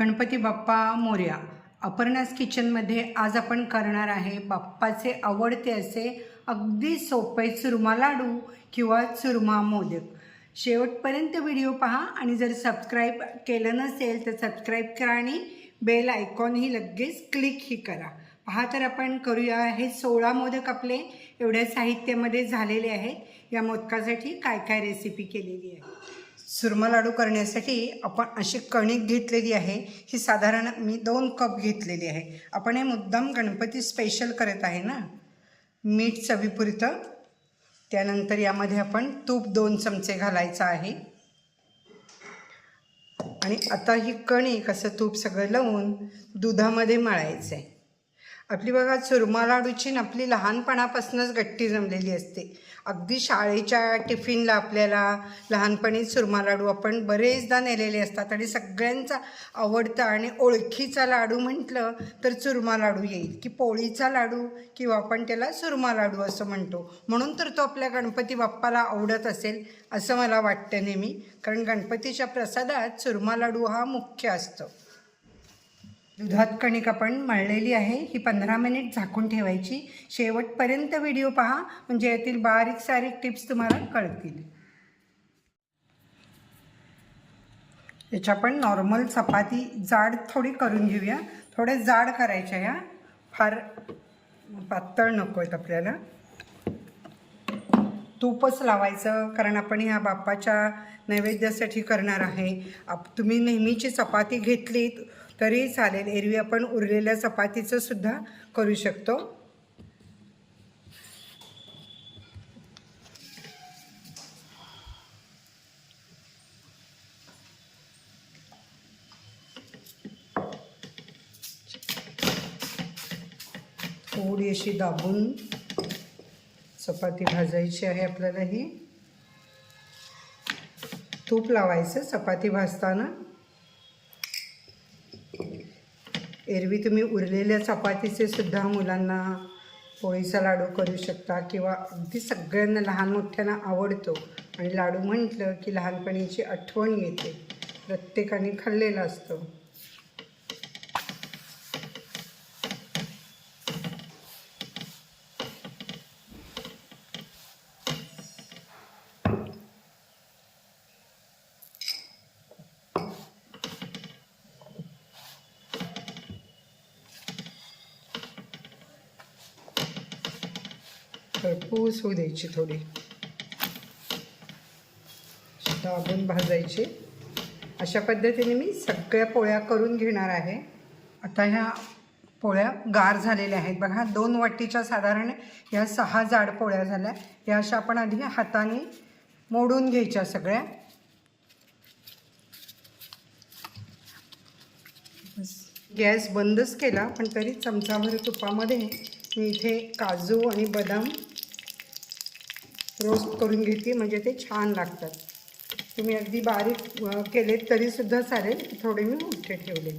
गणपती बाप्पा मोर्या. अपर्णास किचनमध्ये आज आपण करणार आहे बाप्पाचे आवडते असे अगदी सोपे चुरमा लाडू किंवा चुरमा मोदक. शेवटपर्यंत व्हिडिओ पहा आणि जर सबस्क्राईब केलं नसेल तर सबस्क्राईब करा आणि बेल आयकॉनही लगेच क्लिकही करा. पहा तर आपण करूया हे सोळा मोदक आपले एवढ्या साहित्यामध्ये झालेले आहेत. या मोदकासाठी काय काय रेसिपी केलेली आहे? सुरमा लाडू करण्यासाठी आपण अशी कणिक घेतलेली आहे. ही साधारण मी दोन कप घेतलेली आहे. आपण हे मुद्दाम गणपती स्पेशल करत आहे ना? मीठ चवीपुरतं त्यानंतर यामध्ये आपण तूप दोन चमचे घालायचं आहे. आणि आता ही कणिक असं तूप सगळं लावून दुधामध्ये मळायचं आहे आपली बघा चुरमा लाडूची ना आपली लहानपणापासूनच गट्टी जमलेली असते. अगदी शाळेच्या टिफिनला आपल्याला लहानपणी सुरमा लाडू आपण बरेचदा नेलेले असतात आणि सगळ्यांचा आवडता आणि ओळखीचा लाडू म्हटलं तर चुरमा लाडू येईल. की पोळीचा लाडू किंवा आपण त्याला सुरमा लाडू असं म्हणतो. म्हणून तर तो आपल्या गणपती बाप्पाला आवडत असेल असं मला वाटतं नेहमी. कारण गणपतीच्या प्रसादात चुरमा लाडू हा मुख्य असतो. दुधात कणिक आपण मळलेली आहे. ही पंधरा मिनिट झाकून ठेवायची. शेवटपर्यंत व्हिडिओ पहा. म्हणजे यातील बारीक सारीक टिप्स तुम्हाला कळतील. याच्या आपण नॉर्मल चपाती जाड थोडी करून घेऊया. थोडे जाड करायच्या या. फार पातळ नको आहेत आपल्याला. तूपच लावायचं कारण आपण ह्या बाप्पाच्या नैवेद्यासाठी करणार आहे. आप तुम्ही नेहमीची चपाती घेतलीत तरी चालेल. एरवी आपण उरलेल्या चपातीचं सुद्धा करू शकतो. थोडी अशी दाबून चपाती भाजायची आहे आपल्याला ही. तूप लावायचं चपाती भाजताना. एरवी तुम्ही उरलेल्या चपातीचे सुद्धा मुलांना पोळीचा लाडू करू शकता किंवा अगदी सगळ्यांना लहान मोठ्यांना आवडतो. आणि लाडू म्हटलं की लहानपणीची आठवण येते. प्रत्येकाने खाल्लेलं असतं. खरपूस होऊ द्यायची थोडी. दाबून भाजायची. अशा पद्धतीने मी सगळ्या पोळ्या करून घेणार आहे. आता ह्या पोळ्या गार झालेल्या आहेत. बघा दोन वाटीच्या साधारण ह्या सहा जाड पोळ्या झाल्या. या अशा आपण आधी हाताने मोडून घ्यायच्या सगळ्या. गॅस बंदच केला पण तरी चमचाभर तुपामध्ये मी इथे काजू आणि बदाम रोस्ट करून घेते म्हणजे ते छान लागतात. तुम्ही अगदी बारीक केलेत तरीसुद्धा चालेल. थोडे मी मोठे ठेवले.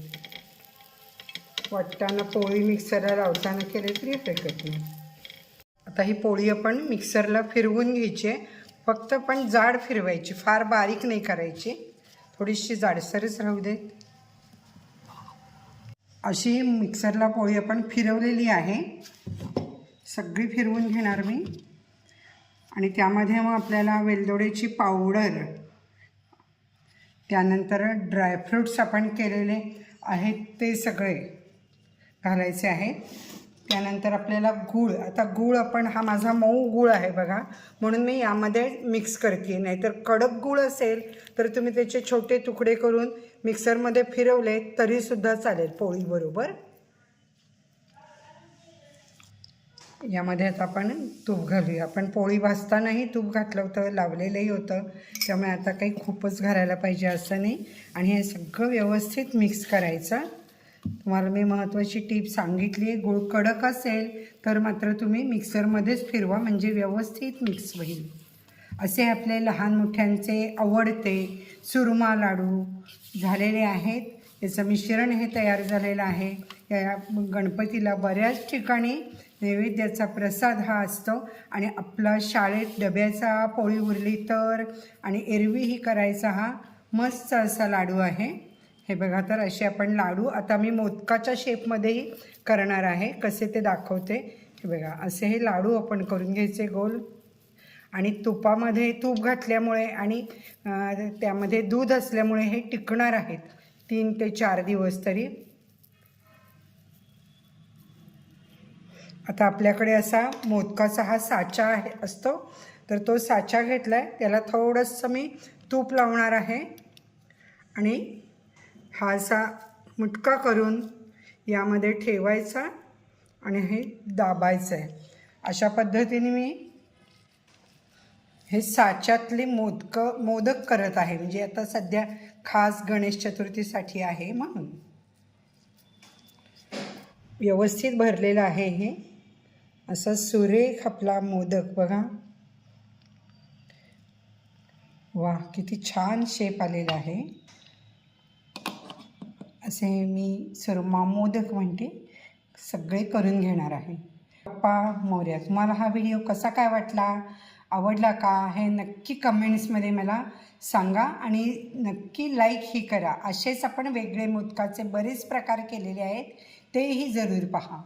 वाटताना पोळी मिक्सरला लावताना केले तरी फेकत नाही. आता ही पोळी आपण मिक्सरला फिरवून घ्यायची आहे. फक्त पण जाड फिरवायची फार बारीक नाही करायची. थोडीशी जाडसरच राहू देत. अशी मिक्सरला पोळी आपण फिरवलेली आहे. सगळी फिरवून घेणार मी. आणि त्यामध्ये मग आपल्याला वेलदोडेची पावडर त्यानंतर ड्रायफ्रूट्स आपण केलेले आहेत ते सगळे घालायचे आहेत त्यानंतर आपल्याला गूळ आता गूळ आपण हा माझा मऊ गूळ आहे बघा. म्हणून मी यामध्ये मिक्स करते नाहीतर कडक गूळ असेल तर तुम्ही त्याचे छोटे तुकडे करून मिक्सरमध्ये फिरवले तरीसुद्धा चालेल पोळीबरोबर यामध्ये आता आपण तूप घालूया. आपण पोळी भाजतानाही तूप घातलं होतं लावलेलंही होतं. त्यामुळे आता काही खूपच घालायला पाहिजे असं नाही. आणि हे सगळं व्यवस्थित मिक्स करायचं. तुम्हाला मी महत्त्वाची टीप सांगितली गुळ कडक असेल तर मात्र तुम्ही मिक्सरमध्येच फिरवा म्हणजे व्यवस्थित मिक्स होईल. असे आपले लहान मोठ्यांचे आवडते सुरमा लाडू झालेले आहेत. याचं मिश्रण हे तयार झालेलं आहे. या गणपतीला बऱ्याच ठिकाणी नैवेद्याचा प्रसाद हा असतो आणि आपला शाळेत डब्याचा पोळी उरली तर आणि एरवीही करायचा हा मस्त असा लाडू आहे. हे बघा तर असे आपण लाडू. आता मी मोदकाच्या शेपमध्येही करणार आहे. कसे ते दाखवते. हे बघा असे हे लाडू आपण करून घ्यायचे गोल. आणि तुपामध्ये तूप घातल्यामुळे आणि त्यामध्ये दूध असल्यामुळे हे टिकणार आहेत. तीन ते चार दिवस तरी. आता आपल्याकडे असा मोदकाचा हा साचा आहे असतो. तर तो साचा घेतला आहे त्याला थोडंसं मी तूप लावणार आहे. आणि हा असा मुटका करून यामध्ये ठेवायचा आणि हे दाबायचं आहे. अशा पद्धतीने मी हे साच्यातले मोदक मोदक करत आहे. म्हणजे आता सध्या खास गणेश चतुर्थीसाठी आहे म्हणून. व्यवस्थित भरलेलं आहे हे. असा सुरेख आपला मोदक बघा. वा किती छान शेप आलेला आहे. असे मी सुरमा मोदक म्हणते सगळे करून घेणार आहे. पप्पा मोर्या तुम्हाला हा व्हिडिओ कसा काय वाटला? आवडला का? हे नक्की कमेंट्समध्ये मला सांगा आणि नक्की लाईक ही करा. असेच आपण वेगळे मोदकाचे बरेच प्रकार केलेले आहेत तेही जरूर पहा.